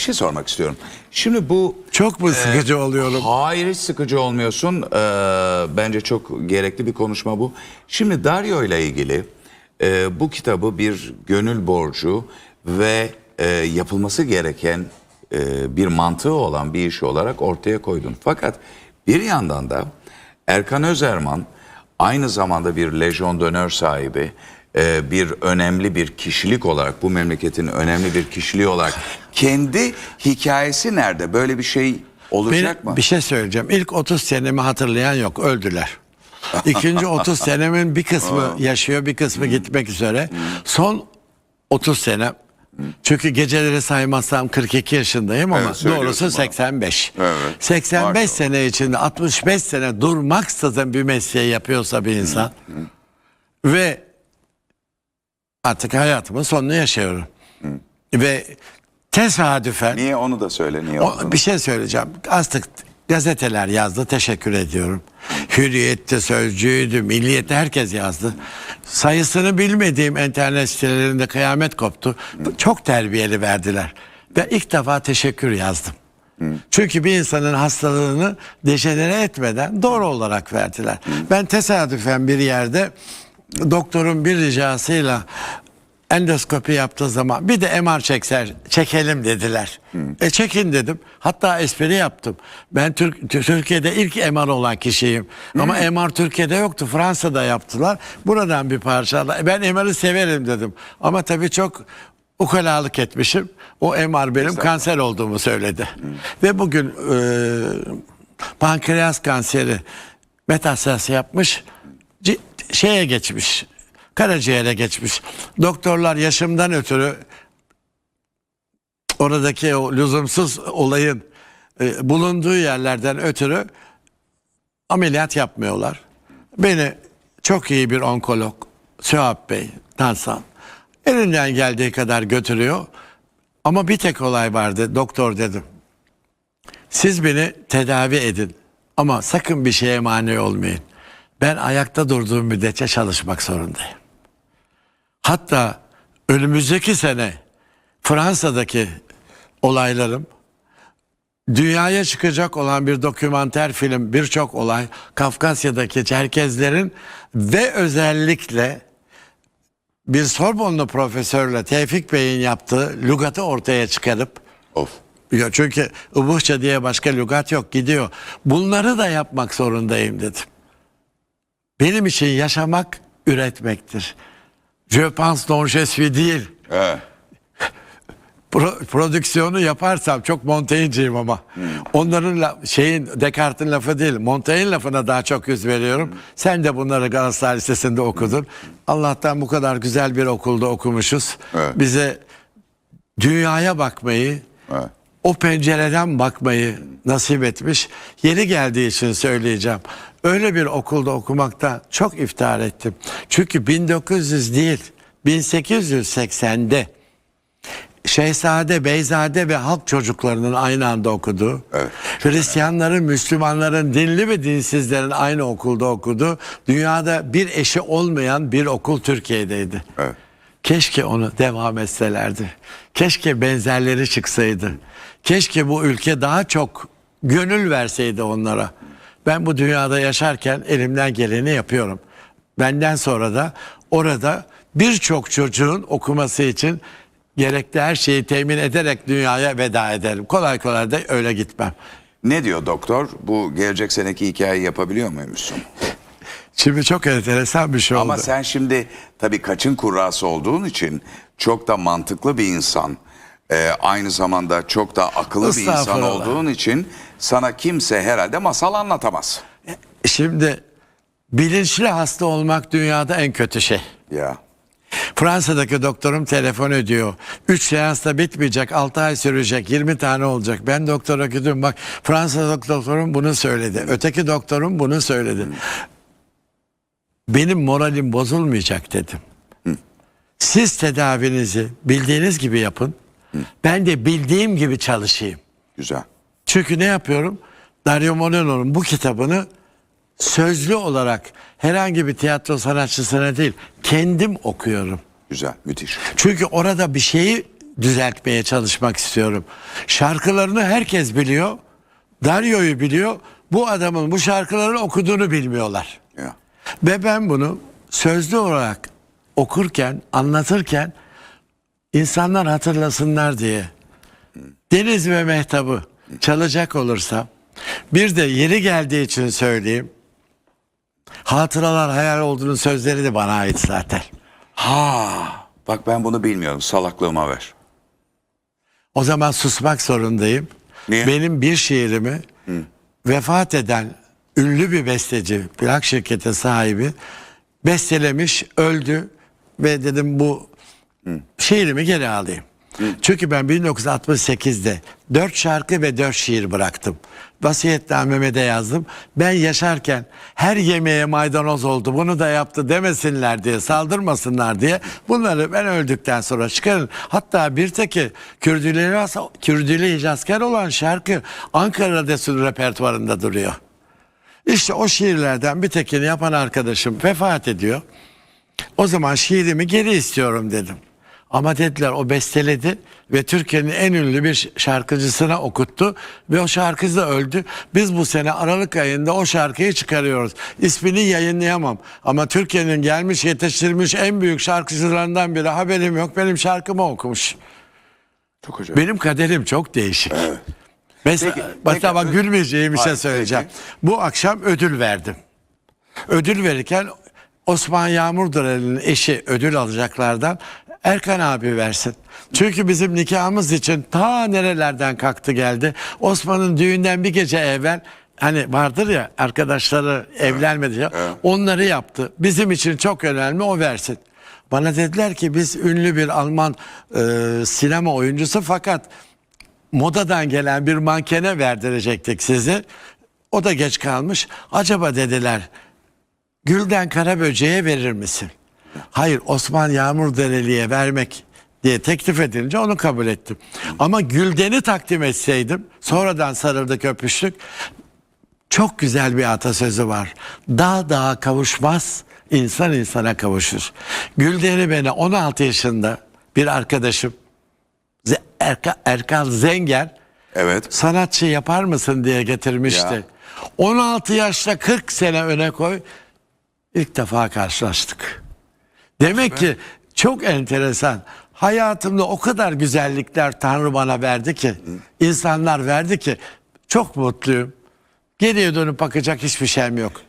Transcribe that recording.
Bir şey sormak istiyorum. Şimdi bu Çok mu sıkıcı oluyorum? Hayır hiç sıkıcı olmuyorsun. Ee, bence çok gerekli bir konuşma bu. Şimdi Dario ile ilgili e, bu kitabı bir gönül borcu ve e, yapılması gereken e, bir mantığı olan bir iş olarak ortaya koydun. Fakat bir yandan da Erkan Özerman aynı zamanda bir lejyon d'honneur sahibi, e, bir önemli bir kişilik olarak bu memleketin önemli bir kişiliği olarak kendi hikayesi nerede? Böyle bir şey olacak Benim mı? bir şey söyleyeceğim. İlk 30 senemi hatırlayan yok. Öldüler. İkinci 30 senemin bir kısmı yaşıyor, bir kısmı gitmek üzere. Son 30 sene çünkü geceleri saymazsam 42 yaşındayım ama Evet, söylüyorsun doğrusu bana. 85. Evet, 85 maşallah. sene içinde 65 sene durmaksızın bir mesleği yapıyorsa bir insan ve artık hayatımın sonunu yaşıyorum. Ve tesadüfen Niye onu da söyle niye o, olduğunu. bir şey söyleyeceğim. Artık gazeteler yazdı. Teşekkür ediyorum. Hürriyet'te, Sözcü'ydü, Milliyet'te herkes yazdı. Sayısını bilmediğim internet sitelerinde kıyamet koptu. Çok terbiyeli verdiler. Ve ilk defa teşekkür yazdım. Çünkü bir insanın hastalığını dejenere etmeden doğru olarak verdiler. Ben tesadüfen bir yerde doktorun bir ricasıyla endoskopi yaptığı zaman bir de MR çekser, çekelim dediler. E çekin dedim. Hatta espri yaptım. Ben Türk, Türkiye'de ilk MR olan kişiyim. Ama MR Türkiye'de yoktu. Fransa'da yaptılar. Buradan bir parça. Ben MR'ı severim dedim. Ama tabii çok ukalalık etmişim. O MR benim kanser olduğumu söyledi. Ve bugün e, pankreas kanseri metastaz yapmış. şeye geçmiş. Karaciğere geçmiş. Doktorlar yaşımdan ötürü oradaki o lüzumsuz olayın e, bulunduğu yerlerden ötürü ameliyat yapmıyorlar. Beni çok iyi bir onkolog Sühap Bey, Tansan elinden geldiği kadar götürüyor. Ama bir tek olay vardı. Doktor dedim. Siz beni tedavi edin ama sakın bir şeye mani olmayın. Ben ayakta durduğum müddetçe çalışmak zorundayım. Hatta önümüzdeki sene Fransa'daki olaylarım dünyaya çıkacak olan bir dokümanter film birçok olay Kafkasya'daki Çerkezlerin ve özellikle bir Sorbonlu profesörle Tevfik Bey'in yaptığı lügatı ortaya çıkarıp Of. ya çünkü Ubuhça diye başka lügat yok gidiyor. Bunları da yapmak zorundayım dedim. Benim için yaşamak üretmektir. Je pense non je suis değil. Evet. Pro- prodüksiyonu yaparsam çok Montaigne'ciyim ama. Onların la- şeyin Descartes'in lafı değil. Montaigne lafına daha çok yüz veriyorum. Sen de bunları Galatasaray Lisesi'nde okudun. Allah'tan bu kadar güzel bir okulda okumuşuz. Evet. Bize dünyaya bakmayı, Evet. O pencereden bakmayı nasip etmiş. Yeri geldiği için söyleyeceğim. Öyle bir okulda okumakta çok iftihar ettim. Çünkü 1900 değil, 1880'de Şehzade, Beyzade ve halk çocuklarının aynı anda okuduğu, Evet. Hristiyanların, Müslümanların, dinli ve dinsizlerin aynı okulda okuduğu, dünyada bir eşi olmayan bir okul Türkiye'deydi. Evet. Keşke onu devam etselerdi. Keşke benzerleri çıksaydı. Keşke bu ülke daha çok gönül verseydi onlara. Ben bu dünyada yaşarken elimden geleni yapıyorum. Benden sonra da orada birçok çocuğun okuması için gerekli her şeyi temin ederek dünyaya veda ederim. Kolay kolay da öyle gitmem. Ne diyor doktor? Bu gelecek seneki hikayeyi yapabiliyor muymuşsun? Şimdi çok enteresan bir şey oldu. Ama sen şimdi tabii kaçın kurrası olduğun için çok da mantıklı bir insan. Ee, aynı zamanda çok da akıllı bir insan olduğun için sana kimse herhalde masal anlatamaz. Şimdi bilinçli hasta olmak dünyada en kötü şey. Ya. Fransa'daki doktorum telefon ediyor. 3 seansta bitmeyecek, 6 ay sürecek, 20 tane olacak. Ben doktora gidiyorum bak Fransa'daki doktorum bunu söyledi. Öteki doktorum bunu söyledi. Benim moralim bozulmayacak dedim. Siz tedavinizi bildiğiniz gibi yapın. Ben de bildiğim gibi çalışayım. Güzel. Çünkü ne yapıyorum? Dario Moreno'nun bu kitabını sözlü olarak herhangi bir tiyatro sanatçısına değil kendim okuyorum. Güzel. Müthiş. Çünkü orada bir şeyi düzeltmeye çalışmak istiyorum. Şarkılarını herkes biliyor. Dario'yu biliyor. Bu adamın bu şarkıları okuduğunu bilmiyorlar. Ya. Ve ben bunu sözlü olarak okurken, anlatırken insanlar hatırlasınlar diye Deniz ve Mehtap'ı çalacak olursam bir de yeri geldiği için söyleyeyim. Hatıralar hayal olduğunun sözleri de bana ait zaten. Ha, bak ben bunu bilmiyorum. Salaklığıma ver. O zaman susmak zorundayım. Niye? Benim bir şiirimi vefat eden ünlü bir besteci, plak şirketi sahibi bestelemiş, öldü ve dedim bu şiirimi geri alayım. Çünkü ben 1968'de dört şarkı ve dört şiir bıraktım. Vasiyetnameme de yazdım. Ben yaşarken her yemeğe maydanoz oldu bunu da yaptı demesinler diye saldırmasınlar diye bunları ben öldükten sonra çıkarın. Hatta bir teki Kürdüleyici, Kürdüleyici asker olan şarkı Ankara repertuarında duruyor. İşte o şiirlerden bir tekini yapan arkadaşım vefat ediyor. O zaman şiirimi geri istiyorum dedim. Ama dediler o besteledi ve Türkiye'nin en ünlü bir şarkıcısına okuttu ve o şarkıcı da öldü. Biz bu sene Aralık ayında o şarkıyı çıkarıyoruz. İsmini yayınlayamam ama Türkiye'nin gelmiş yetiştirmiş en büyük şarkıcılarından biri haberim yok benim şarkımı okumuş. Çok acayip. Benim kaderim çok değişik. Mesela Peki, bak peki, gülmeyeceğim bir şey söyleyeceğim. Bu akşam ödül verdim. Ödül verirken Osman Yağmurdereli'nin eşi ödül alacaklardan Erkan abi versin. Çünkü bizim nikahımız için ta nerelerden kalktı geldi. Osman'ın düğünden bir gece evvel hani vardır ya arkadaşları evlenmedi ya onları yaptı. Bizim için çok önemli o versin. Bana dediler ki biz ünlü bir Alman e, sinema oyuncusu fakat modadan gelen bir mankene verdirecektik sizi. O da geç kalmış. Acaba dediler Gülden Karaböceğe verir misin? Hayır Osman Yağmur Dereli'ye vermek diye teklif edilince onu kabul ettim. Ama Gülden'i takdim etseydim sonradan sarıldık öpüştük. Çok güzel bir atasözü var. Dağ dağa kavuşmaz, insan insana kavuşur. Gülden'i beni 16 yaşında bir arkadaşım Erka, Erkan Zenger Evet. sanatçı yapar mısın diye getirmişti. Ya. 16 yaşta 40 sene öne koy. İlk defa karşılaştık. Demek ki çok enteresan. Hayatımda o kadar güzellikler Tanrı bana verdi ki, insanlar verdi ki çok mutluyum. Geriye dönüp bakacak hiçbir şeyim yok.